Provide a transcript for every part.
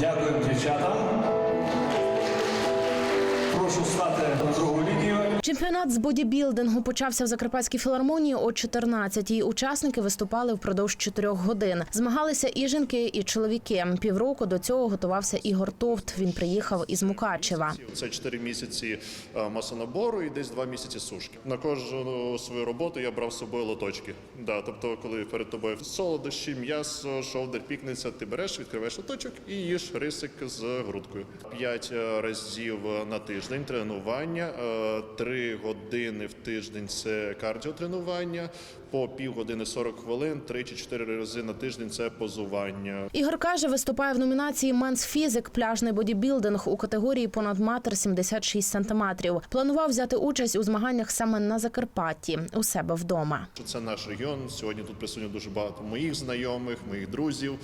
Дякуємо дівчатам. Прошу стати на другу лінію. Чемпіонат з бодібілдингу почався в Закарпатській філармонії о 14-й. Учасники виступали впродовж чотирьох годин. Змагалися і жінки, і чоловіки. Півроку до цього готувався Ігор Товт. Він приїхав із Мукачева. Це чотири місяці е, масонабору і десь два місяці сушки. На кожну свою роботу я брав з собою лоточки. Да, тобто, коли перед тобою солодощі, м'ясо, шовдер, пікниця, ти береш, відкриваєш лоточок і їш рисик з грудкою. П'ять е, разів на тиждень тренування, е, три. 3 години в тиждень це кардіотренування, по півгодини 40 хвилин, 3 чи 4 рази на тиждень це позування. Ігор каже, виступає в номінації Менс фізик, пляжний бодібілдинг у категорії понад метр 76 сантиметрів. Планував взяти участь у змаганнях саме на Закарпатті у себе вдома. Це наш регіон. Сьогодні тут присутні дуже багато моїх знайомих, моїх друзів.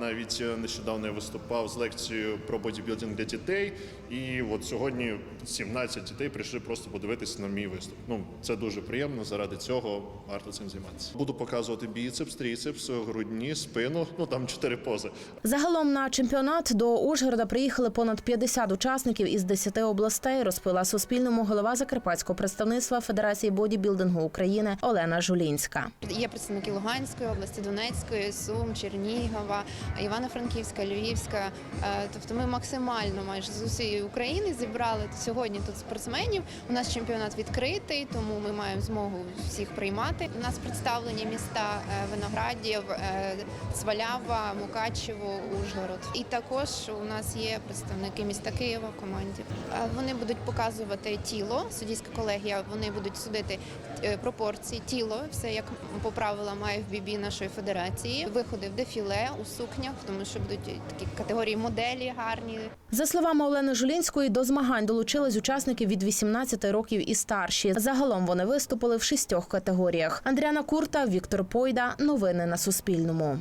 Навіть е, нещодавно я виступав з лекцією про бодібілдинг для дітей. І от сьогодні 17 дітей прийшли просто подивитися на мій виступ. Ну це дуже приємно. Заради цього варто цим займатися. Буду показувати біцепс, тріцепс, грудні, спину. Ну там чотири пози. Загалом на чемпіонат до Ужгорода приїхали понад 50 учасників із 10 областей. Розповіла Суспільному голова Закарпатського представництва Федерації бодібілдингу України Олена Жулінська. Є представники Луганської області, Донецької, Сум, Чернігова, Івано-Франківська, Львівська. Е, Тобто ми максимально майже з усієї України зібрали сьогодні тут спортсменів. У нас чемпіонат відкритий, тому ми маємо змогу всіх приймати. У нас представлені міста е, Виноградів, е, Свалява, Мукачево, Ужгород. І також у нас є представники міста Києва в команді. Е, Вони будуть показувати тіло, суддівська колегія. Вони будуть судити пропорції, тіло, все як по правилам має в бібі нашої федерації. Виходи в дефіле у сукнях, тому що будуть такі категорії моделі гарні. За словами Олени Жулінської, до змагань долучились учасники від 18 років і старші. Загалом вони виступили в шістьох категоріях. Андріана Курта, Віктор Пойда. Новини на Суспільному.